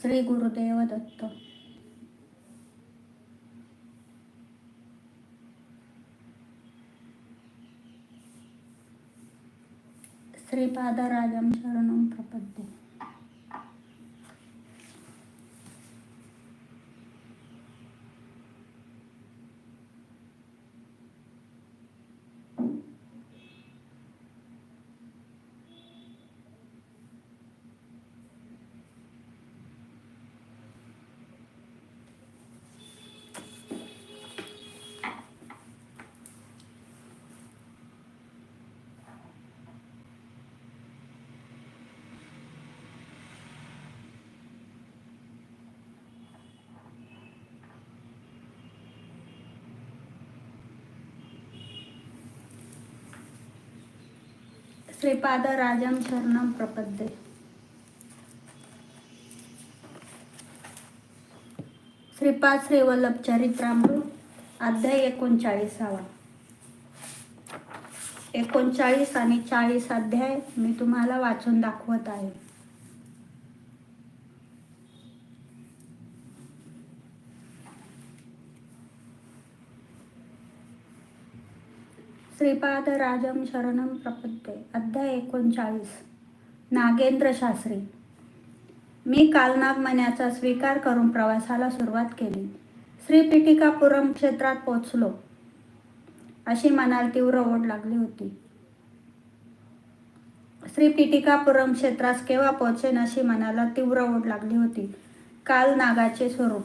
श्री गुरुदेव दत्त श्रीपादराजं शरणं प्रपद्ये श्रीपादराजं शरणम प्रपद्ये श्रीपाद श्रीवल्लभ चरित्रामृत अध्याय एकोणचाळीसावा एकोणचाळीस आणि चाळीस अध्याय मी तुम्हाला वाचून दाखवत आहे. श्रीपादराजम शरणम प्रपद्ये. अध्याय एकोणचाळीस. नागेंद्र शास्त्री. मी कालनागमन्याचा स्वीकार करून प्रवासाला सुरुवात केली. श्रीपिटिकापुरम क्षेत्रात पोचलो अशी मनाला तीव्र ओढ लागली होती. श्रीपिटिकापुरम क्षेत्रास केव्हा पोचेन अशी मनाला तीव्र ओढ लागली होती. काल नागाचे स्वरूप.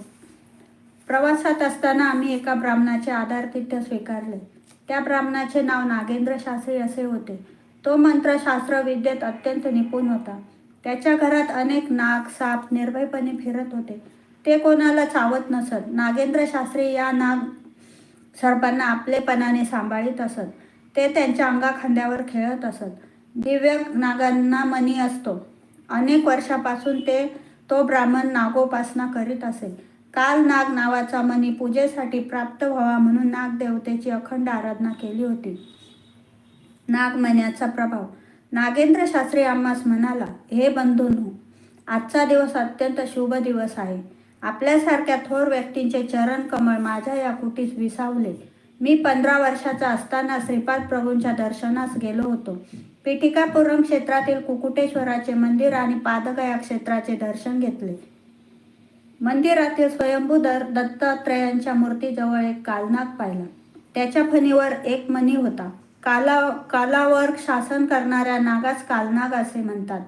प्रवासात असताना आम्ही एका ब्राह्मणाचे आधारतिथ्य स्वीकारले. त्या ब्राह्मणाचे नाव नागेंद्र शास्त्री असे होते. तो मंत्रशास्त्र विद्येत अत्यंत निपुण होता. त्याच्या घरात अनेक नाग साप निर्भयपणे फिरत होते. ते कोणाला चावत नसत. नागेंद्र शास्त्री या नाग सर्पांना आपलेपणाने सांभाळीत असत. ते त्यांच्या अंगाखांद्यावर खेळत असत. दिव्य नागांना मनी असतो. अनेक वर्षापासून ते तो ब्राह्मण नागोपासना करीत असे. काल नाग नावाचा मनी पूजेसाठी प्राप्त व्हावा म्हणून नागदेवतेची अखंड आराधना केली होती. नागमण्याचा प्रभाव. नागेंद्र शास्त्री आम्हास म्हणाला हे बंधूंनो आजचा दिवस अत्यंत शुभ दिवस आहे. आपल्यासारख्या थोर व्यक्तींचे चरण कमळ माझ्या या कुटीस विसावले. मी पंधरा वर्षाचा असताना श्रीपाद प्रभूंच्या दर्शनास गेलो होतो. पिटिकापुरम क्षेत्रातील कुकुटेश्वराचे मंदिर आणि पादगया क्षेत्राचे दर्शन घेतले. मंदिरातील स्वयंभू दर दत्तात्रयांच्या मूर्तीजवळ एक कालनाग पाहिला. त्याच्या फणीवर एक मणी होता. काला कालावर शासन करणाऱ्या नागास कालनाग असे म्हणतात.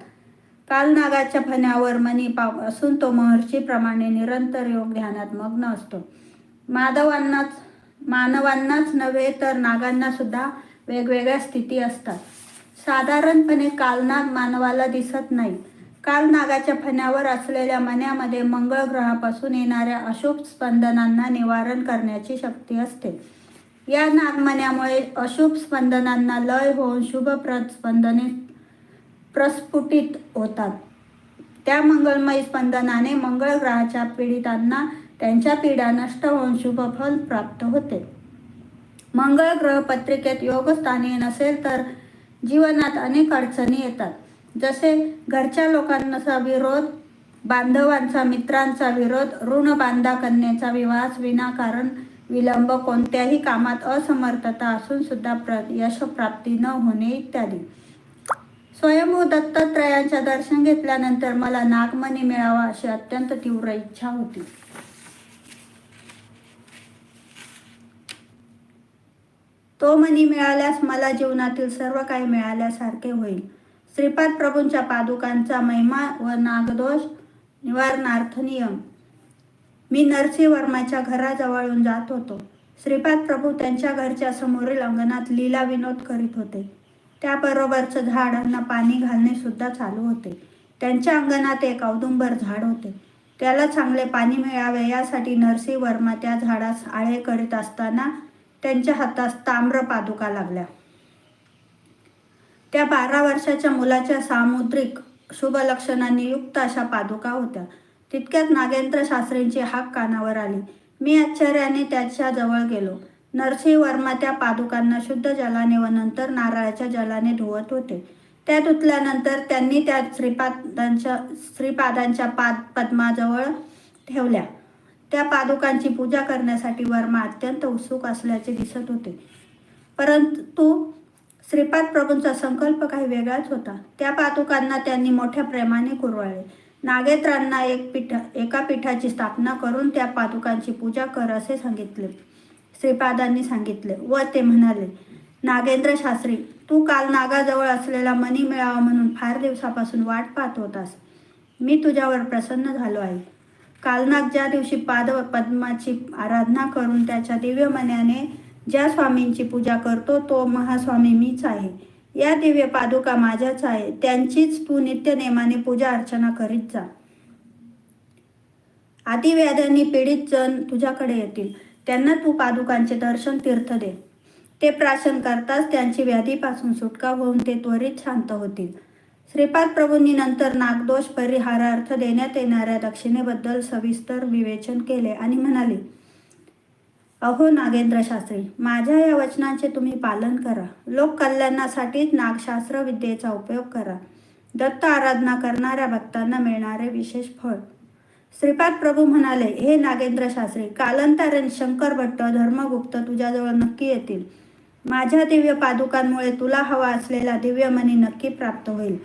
कालनागाच्या फण्यावर मणी पाव असून तो महर्षीप्रमाणे निरंतर योग ध्यानात मग्न असतो. माधवांनाच मानवांनाच नव्हे तर नागांना सुद्धा वेगवेगळ्या स्थिती असतात. साधारणपणे कालनाग मानवाला दिसत नाही. काल नागाच्या फण्यावर असलेल्या मण्यामध्ये मंगळ ग्रहापासून येणाऱ्या अशुभ स्पंदनांना निवारण करण्याची शक्ती असते. या नागमन्यामुळे अशुभ स्पंदनांना लय होऊन शुभप्रद स्पंदने प्रस्फुटित होतात. त्या मंगलमय स्पंदनाने मंगळ ग्रहाच्या पीडितांना त्यांच्या पीडा नष्ट होऊन शुभ फल प्राप्त होते. मंगळ ग्रह पत्रिकेत योगस्थानी नसेल तर जीवनात अनेक अडचणी येतात. जसे घरच्या लोकांचा विरोध बांधवांचा मित्रांचा विरोध ऋण बांधा कन्येचा विवाह विनाकारण विलंब कोणत्याही कामात असमर्थता असून सुद्धा प्र यशप्राप्ती न होणे इत्यादी. स्वयंभू हो दत्तात्रयांच्या दर्शन घेतल्यानंतर मला नागमणी मिळावा अशी अत्यंत तीव्र इच्छा होती. तो मनी मिळाल्यास मला जीवनातील सर्व काही मिळाल्यासारखे होईल. श्रीपाद प्रभूंच्या पादुकांचा महिमा व नागदोष निवारणार्थ नियम. मी नरसिंह वर्माच्या घराजवळून जात होतो. श्रीपाद प्रभू त्यांच्या घरच्या समोरील अंगणात लीला विनोद करीत होते. त्याबरोबरचं झाडांना पाणी घालणे सुद्धा चालू होते. त्यांच्या अंगणात एक औदुंबर झाड होते. त्याला चांगले पाणी मिळावे यासाठी नरसिंह वर्मा त्या झाडास आळे करीत असताना त्यांच्या हातास ताम्र पादुका लागल्या. त्या बारा वर्षाच्या मुलाच्या सामुद्रिक शुभलक्षणांनी युक्त अशा पादुका होत्या. तितक्यात नागेंद्र शास्त्रींची हाक कानावर आली. मी आश्चर्याने त्याच्याजवळ गेलो. नरसिंह वर्मा त्या पादुकांना शुद्ध जलाने व नंतर नारळाच्या जलाने धुवत होते. त्या धुतल्यानंतर त्यांनी त्या श्रीपादांच्या श्रीपादांच्या पाद पद्माजवळ ठेवल्या. त्या पादुकांची पूजा करण्यासाठी वर्मा अत्यंत उत्सुक असल्याचे दिसत होते. परंतु श्रीपाद प्रभूंचा संकल्प काही वेगळाच होता. त्या पादुकांना त्यांनी मोठ्या प्रेमाने कुरवाळले नागेत्रांना एक पीठ एका पीठाची स्थापना करून त्या पादुकांची पूजा कर असे सांगितले. श्रीपादांनी सांगितले व ते म्हणाले नागेंद्र शास्त्री तू काल नागाजवळ असलेला मणी मिळावा म्हणून फार दिवसापासून वाट पाहत होतास. मी तुझ्यावर प्रसन्न झालो आहे. कालनाग ज्या दिवशी पाद पद्माची आराधना करून त्याच्या दिव्य मण्याने ज्या स्वामींची पूजा करतो तो महास्वामी मीच आहे. या दिव्य पादुका माझ्याच आहे. त्यांचीच तू नित्य नेमाने पूजा अर्चना करीत जा. आदिव्याधांनी पीडित जण तुझ्याकडे येतील. त्यांना तू पादुकांचे दर्शन तीर्थ दे. ते प्राशन करताच त्यांची व्याधीपासून सुटका होऊन ते त्वरित शांत होतील. श्रीपाद प्रभूंनी नंतर नागदोष परिहारार्थ देण्यात येणाऱ्या दक्षिणेबद्दल सविस्तर विवेचन केले आणि म्हणाले अहो नागेंद्र शास्त्री माझ्या या वचनाचे तुम्ही पालन करा. लोक कल्याणासाठीच नागशास्त्र विद्येचा उपयोग करा. दत्त आराधना करणाऱ्या भक्तांना मिळणारे विशेष फळ. श्रीपाद प्रभू म्हणाले हे नागेंद्र शास्त्री कालांतराने शंकर भट्ट धर्मगुप्त तुझ्याजवळ नक्की येतील. माझ्या दिव्य पादुकांमुळे तुला हवा असलेला दिव्य मनी नक्की प्राप्त होईल.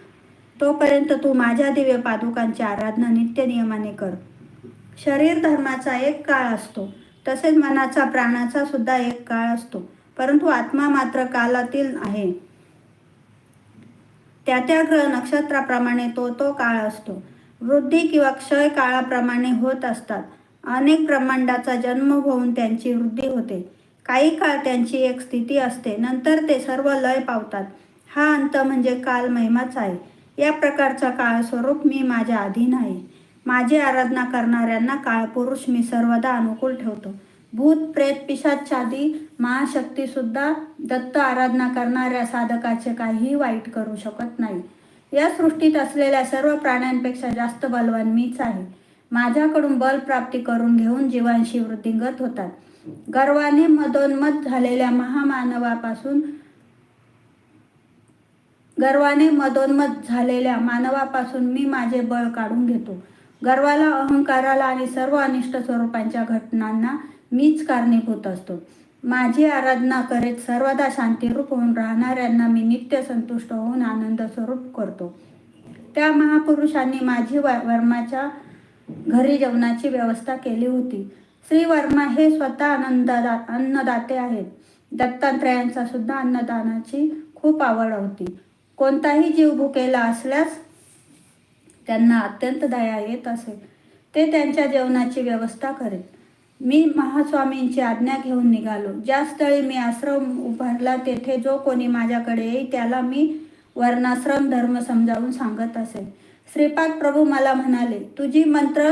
तोपर्यंत तू माझ्या दिव्य पादुकांची आराधना नित्य नियमाने कर. शरीर धर्माचा एक काळ असतो. तसेच मनाचा प्राणाचा सुद्धा एक काळ असतो. परंतु आत्मा मात्र कालातील आहे. त्या त्या ग्रह नक्षत्राप्रमाणे तो तो काळ असतो. वृद्धी किंवा क्षय काळाप्रमाणे होत असतात. अनेक ब्रह्मांडाचा जन्म होऊन त्यांची वृद्धी होते. काही काळ त्यांची एक स्थिती असते. नंतर ते सर्व लय पावतात. हा अंत म्हणजे काल महिमाच आहे. या प्रकारचा काळ स्वरूप मी माझ्या अधीन आहे. माझी आराधना करणाऱ्यांना काळपुरुष मी सर्वदा अनुकूल ठेवतो. भूत प्रेत पिशाचादी महाशक्ती सुद्धा दत्त आराधना करणाऱ्या साधकाचे काहीही वाईट करू शकत नाही. या सृष्टीत असलेल्या सर्व प्राण्यांपेक्षा जास्त बलवान मीच आहे. माझ्याकडून बल प्राप्ती करून घेऊन जीवांशी वृद्धिंगत होतात. गर्वाने मदोन्मत झालेल्या महामानवापासून गर्वाने मदोन्मत झालेल्या मानवापासून मी माझे बळ काढून घेतो. गर्वाला अहंकाराला आणि सर्व अनिष्ट स्वरूपांच्या घटनांना मीच कारणीभूत असतो. माझी आराधना करीत सर्वदा शांतीरूप होऊन राहणाऱ्यांना मी नित्य संतुष्ट होऊन आनंद स्वरूप करतो. त्या महापुरुषांनी माझी व वर्माच्या घरी जेवणाची व्यवस्था केली होती. श्री वर्मा हे स्वतः आनंददा अन्नदाते आहेत. दत्तात्रयांचा सुद्धा अन्नदानाची खूप आवड होती. कोणताही जीव भुकेला असल्यास त्यांना अत्यंत दया येत असे. ते त्यांच्या जेवणाची व्यवस्था करेल मी महास्वामींची आज्ञा घेऊन निघालो. ज्या स्थळी मी आश्रम उभारला तेथे जो कोणी माझ्याकडे येईल त्याला मी वर्णाश्रम धर्म समजावून सांगत असे. श्रीपाद प्रभू मला म्हणाले तुझी मंत्र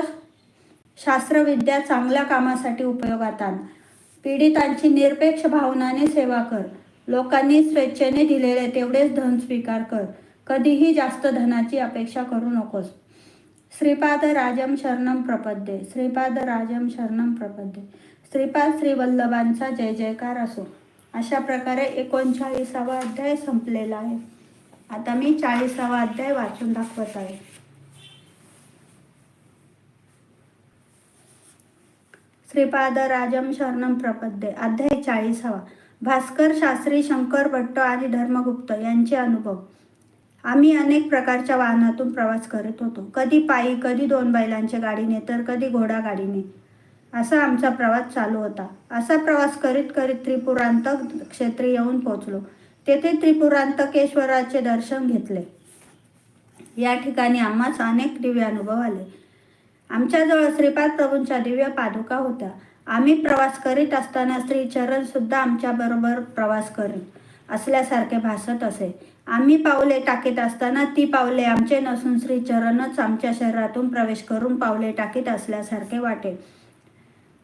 शास्त्रविद्या चांगल्या कामासाठी उपयोगात आण. पीडितांची निरपेक्ष भावनाने सेवा कर. लोकांनी स्वेच्छेने दिलेले तेवढेच धन स्वीकार कर. कधीही जास्त धनाची अपेक्षा करू नकोस. श्रीपाद राजम शरणम प्रपद्ये. श्रीपाद राजम शरणम प्रपद्ये. श्रीपाद श्रीवल्लभांचा जय जयकार असो. अशा प्रकारे एकोणचाळीसावा अध्याय संपलेला आहे. आता मी चाळीसावा अध्याय वाचून दाखवत आहे. श्रीपाद राजम शरणम प्रपद्ये. अध्याय चाळीसावा. भास्कर शास्त्री शंकर भट्ट आणि धर्मगुप्त यांचे अनुभव. आम्ही अनेक प्रकारच्या वाहनातून प्रवास करत होतो. कधी पायी कधी दोन बैलांच्या गाडीने तर कधी घोडा गाडीने. असा आमचा प्रवास चालू होता. असा प्रवास करीत करीत त्रिपुरांतक क्षेत्री येऊन पोचलो तेथे त्रिपुरांतकेश्वराचे दर्शन घेतले. या ठिकाणी आम्हास अनेक दिव्य अनुभव आले. आमच्याजवळ श्रीपाद प्रभूंच्या दिव्य पादुका होत्या. आम्ही प्रवास करीत असताना श्री चरण सुद्धा आमच्या बरोबर प्रवास करीत. असल्यासारखे भासत असे. आम्ही पावले टाकीत असताना ती पावले आमचे नसून श्री चरणच आमच्या शरीरातून प्रवेश करून पावले टाकीत असल्यासारखे वाटे.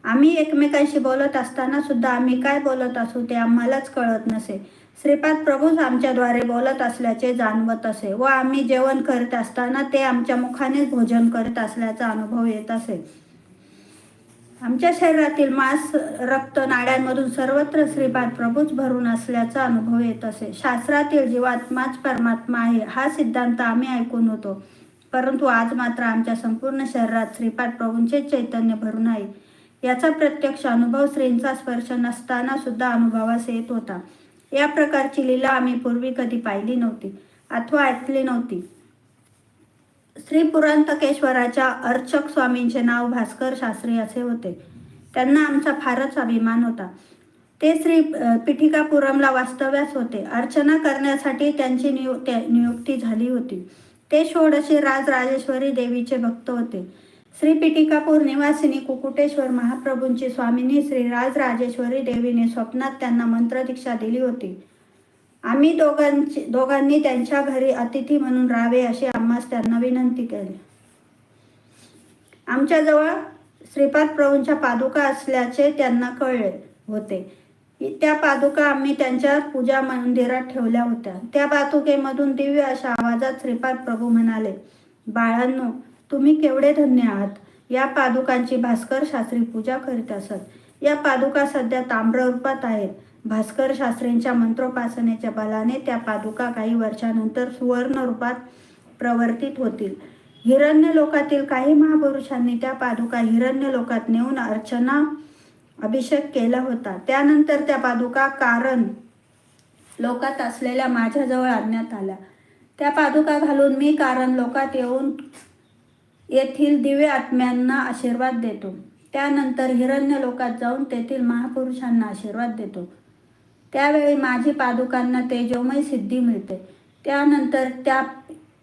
आम्ही एकमेकांशी बोलत असताना सुद्धा आम्ही काय बोलत असू ते आम्हालाच कळत नसे. श्रीपाद प्रभूच आमच्याद्वारे बोलत असल्याचे जाणवत असे व आम्ही जेवण करत असताना ते आमच्या मुखानेच भोजन करत असल्याचा अनुभव येत असे. आमच्या शरीरातील मांस रक्त नाड्यांमधून सर्वत्र श्रीपाद प्रभूच भरून असल्याचा अनुभव येत असे. शास्त्रातील जीवात्माच परमात्मा आहे हा सिद्धांत आम्ही ऐकून होतो. परंतु आज मात्र आमच्या संपूर्ण शरीरात श्रीपाद प्रभूंचे चैतन्य भरून आहे. याचा प्रत्यक्ष अनुभव श्रींचा स्पर्श नसताना सुद्धा अनुभवास येत होता. या प्रकारची लीला आम्ही पूर्वी कधी पाहिली नव्हती अथवा ऐकली नव्हती. श्री पुरंतकेश्वराच्या अर्चक स्वामींचे नाव भास्कर शास्त्री असे होते. त्यांना आमचा फारच अभिमान होता. ते श्री पिठिकापुरमला वास्तव्यास होते. अर्चना करण्यासाठी त्यांची नियु नियुक्ती झाली होती. ते षोडशी राज राजेश्वरी देवीचे भक्त होते. श्री पिटिकापूर निवासिनी कुकुटेश्वर महाप्रभूंची स्वामिनी श्री राज राजेश्वरी देवीने स्वप्नात त्यांना मंत्रदीक्षा दिली होती. आम्ही दोघांची दोघांनी त्यांच्या घरी अतिथी म्हणून राहावे अशी आम्हास त्यांना विनंती केली. आमच्याजवळ श्रीपाद प्रभूंच्या पादुका असल्याचे त्यांना कळले होते. त्या पादुका आम्ही त्यांच्या पूजा मंदिरात ठेवल्या होत्या. त्या पादुकेमधून दिव्य अशा आवाजात श्रीपाद प्रभू म्हणाले बाळांनो तुम्ही केवढे धन्य आहात. या पादुकांची भास्कर शास्त्री पूजा करीत असत. या पादुका सध्या ताम्र रूपात आहेत. भास्कर शास्त्रींच्या मंत्रोपासनेच्या बलाने त्या पादुका काही वर्षानंतर सुवर्ण रूपात प्रवर्तित होतील. हिरण्य लोकातील काही महापुरुषांनी त्या पादुका हिरण्य लोकात नेऊन अर्चना अभिषेक केला होता. त्यानंतर त्या पादुका कारण लोकात असलेल्या माझ्याजवळ आणण्यात आल्या. त्या पादुका घालून मी कारण लोकात येऊन येथील दिव्य आत्म्यांना आशीर्वाद देतो. त्यानंतर हिरण्य लोकात जाऊन तेथील महापुरुषांना आशीर्वाद देतो. त्यावेळी माझी पादुकांना तेजोमय सिद्धी मिळते. त्यानंतर त्या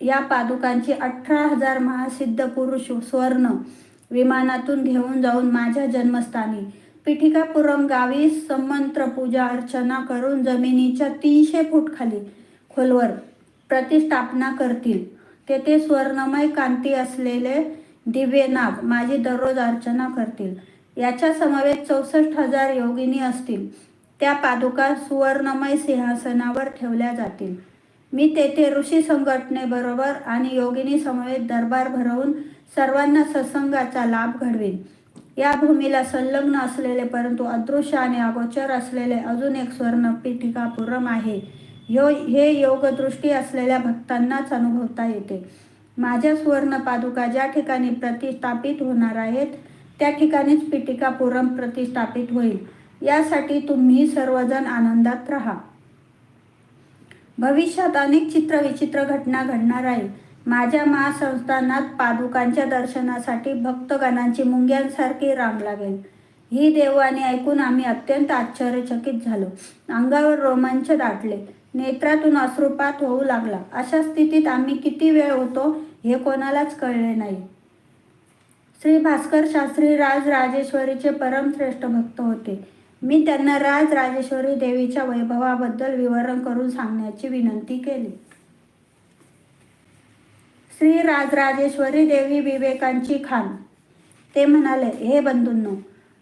या पादुकांची अठरा हजार महासिद्ध पुरुष स्वर्ण विमानातून घेऊन जाऊन माझ्या जन्मस्थानी पिठिकापुरम गावी संमंत्र पूजा अर्चना करून जमिनीच्या तीनशे फूट खाली खोलवर प्रतिष्ठापना करतील. तेथे स्वर्णमय कांती असलेले दिव्य नाग माझी दररोज अर्चना करतील. याच्या समवेत चौसष्ट हजार योगिनी असतील. त्या पादुका सुवर्णमय सिंहासनावर ठेवल्या जातील. मी तेथे ऋषी संघटनेबरोबर आणि योगिनी समवेत दरबार भरवून सर्वांना सत्संगाचा लाभ घडवेन. या भूमीला संलग्न असलेले परंतु अदृश्य आणि अगोचर असलेले अजून एक स्वर्ण पीठिकापुरम आहे. यो हे योगदृष्टी असलेल्या भक्तांनाच अनुभवता येते. माझ्या सुवर्ण पादुका ज्या ठिकाणी प्रतिष्ठापित होणार आहेत त्या ठिकाणीच पीठिकापुरम प्रतिष्ठापित होईल. यासाठी तुम्ही सर्वजण आनंदात राहा. भविष्यात अनेक चित्र विचित्र घटना घडणार आहे माझ्या महासंस्थानात पादुकांच्या दर्शनासाठी भक्तगणांची मुंग्यांसारखी रांग लागेल. ही देवाने ऐकून आम्ही अत्यंत आश्चर्यचकित झालो. अंगावर रोमांच दाटले. नेत्रातून अश्रुपात होऊ लागला. अशा स्थितीत आम्ही किती वेळ होतो हे कोणालाच कळले नाही. श्री भास्कर शास्त्री राज राजेश्वरीचे परमश्रेष्ठ भक्त होते. मी त्यांना राज राजेश्वरी देवीच्या वैभवाबद्दल विवरण करून सांगण्याची विनंती केली. श्री राजराजेश्वरी देवी विवेकांची खान. ते म्हणाले हे बंधूंनो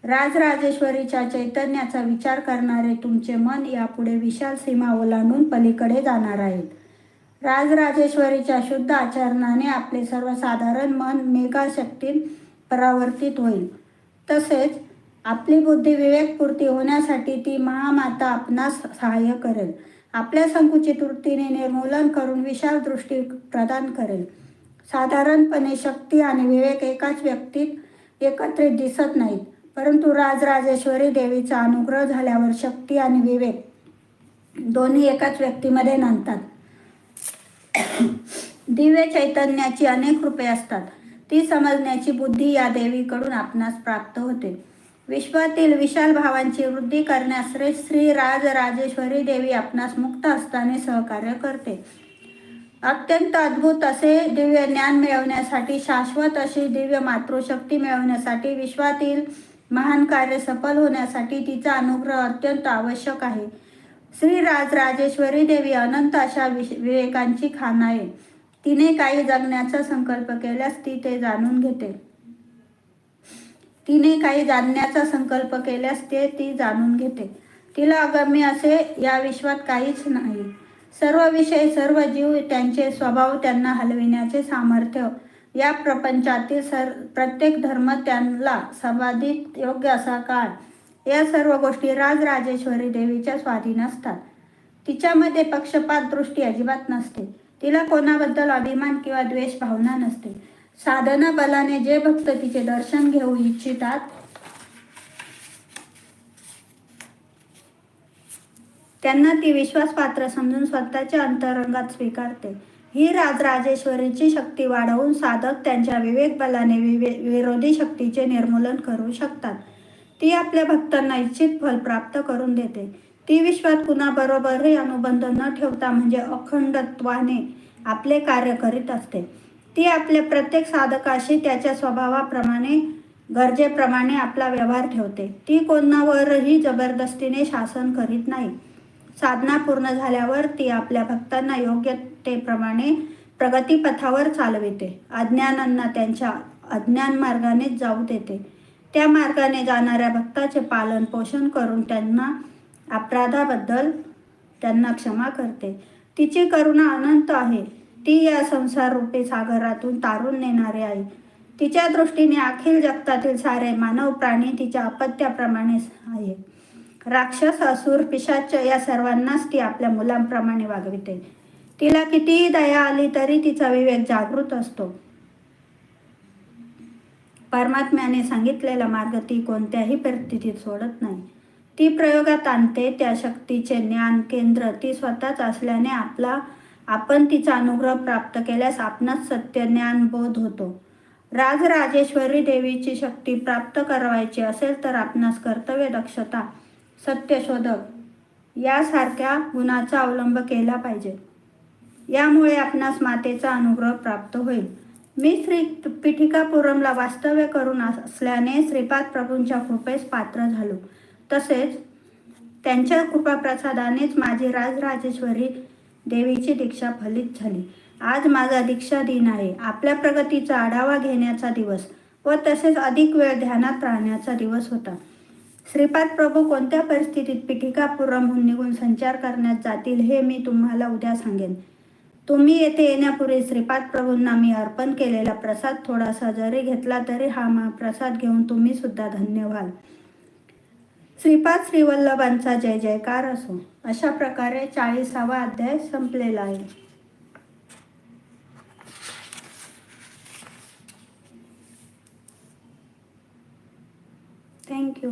राजराजेश्वरीच्या चैतन्याचा विचार करणारे तुमचे मन यापुढे विशाल सीमा ओलांडून पलीकडे जाणार आहेत. राजराजेश्वरीच्या शुद्ध आचरणाने आपले सर्वसाधारण मन मेघाशक्तीत परावर्तित होईल. तसेच आपली बुद्धी विवेकपूर्ती होण्यासाठी ती महामाता आपणास सहाय्य करेल. आपल्या संकुचित वृत्तीने निर्मूलन करून विशाल दृष्टी प्रदान करेल. साधारणपणे शक्ती आणि विवेक एकाच व्यक्तीत एकत्रित दिसत नाहीत परंतु राजराजेश्वरी देवीचा अनुग्रह झाल्यावर शक्ती आणि विवेक दोन्ही एकाच व्यक्तीमध्ये नांदतात. दिव्य चैतन्याची अनेक रूपे असतात. ती समजण्याची बुद्धी या देवीकडून आपणास प्राप्त होते. विश्वातील विशाल भावांची वृद्धी करण्यास श्री राज राजेश्वरी देवी आपणास मुक्त असताना सहकार्य करते. अत्यंत अद्भुत असे दिव्य ज्ञान मिळवण्यासाठी शाश्वत अशी दिव्य मातृशक्ती मिळवण्यासाठी विश्वातील महान कार्य सफल होण्यासाठी तिचा अनुग्रह अत्यंत आवश्यक आहे. श्री राज राजेश्वरी देवी अनंत अशा विवेकांची खान आहे. तिने काही जगण्याचा संकल्प केल्यास ती ते जाणून घेते. तिने काही जाणण्याचा संकल्प केल्यास ते ती जाणून घेते. तिला अगम्य असे या विश्वात काहीच नाही. सर्व विषय सर्व जीव त्यांचे स्वभाव त्यांना हलविण्याचे सामर्थ्य. या प्रपंचातील सर प्रत्येक धर्म त्यांना संवादित योग्य असा काळ. या सर्व गोष्टी राजराजेश्वरी देवीच्या स्वाधीन असतात तिच्यामध्ये पक्षपात दृष्टी अजिबात नसते. तिला कोणाबद्दल अभिमान किंवा द्वेष भावना नसते. साधना बलाने जे भक्त तिचे दर्शन घेऊ इच्छितात त्यांना ती विश्वासपात्र समजून स्वतःच्या अंतरंगात स्वीकारते. ही राजराजेश्वरीची शक्ती वाढवून साधक त्यांच्या विवेक बलाने विवे विरोधी शक्तीचे निर्मूलन करू शकतात. ती आपल्या भक्तांना इच्छित फल प्राप्त करून देते. ती विश्वात कुणाबरोबरही अनुबंध न ठेवता म्हणजे अखंडत्वाने आपले कार्य करीत असते. ती आपल्या प्रत्येक साधकाशी त्याच्या स्वभावाप्रमाणे गरजेप्रमाणे आपला व्यवहार ठेवते. ती कोणावरही जबरदस्तीने शासन करीत नाही. साधना पूर्ण झाल्यावर ती आपल्या भक्तांना योग्यतेप्रमाणे प्रगतीपथावर चालविते. अज्ञानांना त्यांच्या अज्ञान मार्गानेच जाऊ देते. त्या मार्गाने जाणाऱ्या भक्ताचे पालन पोषण करून त्यांना अपराधाबद्दल त्यांना क्षमा करते. तिची करुणा अनंत आहे. ती या संसार रूपी सागरातून तारून नेणारी आहे तिच्या दृष्टीने अखिल जगतातील सारे मानव प्राणी तिच्या अपत्याप्रमाणे आहे. राक्षस असुर पिशाच या सर्वांनाच ती आपल्या मुलांप्रमाणे वागविते. तिला कितीही दया आली तरी तिचा विवेक जागृत असतो. परमात्म्याने सांगितलेला मार्ग ती कोणत्याही परिस्थितीत सोडत नाही. ती प्रयोगात आणते त्या शक्तीचे ज्ञान केंद्र ती स्वतःच असल्याने आपला आपण तिचा अनुग्रह प्राप्त केल्यास आपणास सत्यज्ञान बोध होतो. राजराजेश्वरी देवीची शक्ती प्राप्त करावायची असेल तर आपणास कर्तव्य दक्षता सत्यशोधक यासारख्या गुणाचा अवलंब केला पाहिजे. यामुळे आपणास मातेचा अनुग्रह प्राप्त होईल. मी श्री पिठिकापुरमला वास्तव्य करून असल्याने श्रीपाद प्रभूंच्या कृपेस पात्र झालो. तसेच त्यांच्या कृपाप्रसादानेच माझी राजराजेश्वरी देवीची दीक्षा फलित झाली. आज माझा दीक्षा दिन आहे. आपल्या प्रगतीचा आढावा घेण्याचा दिवस व तसेच अधिक वेळ ध्यानात राहण्याचा दिवस होता. श्रीपाद प्रभू कोणत्या परिस्थितीत पिठिकापुरमहून निघून संचार करण्यात जातील हे मी तुम्हाला उद्या सांगेन. तुम्ही येथे येण्यापूर्वी श्रीपाद प्रभूंना मी अर्पण केलेला प्रसाद थोडासा जरी घेतला तरी हा मा प्रसाद घेऊन तुम्ही सुद्धा धन्य व्हाल. श्रीपाद श्रीवल्लभांचा जय जयकार असो. अशा प्रकारे चाळीसावा अध्याय संपलेला आहे. थँक्यू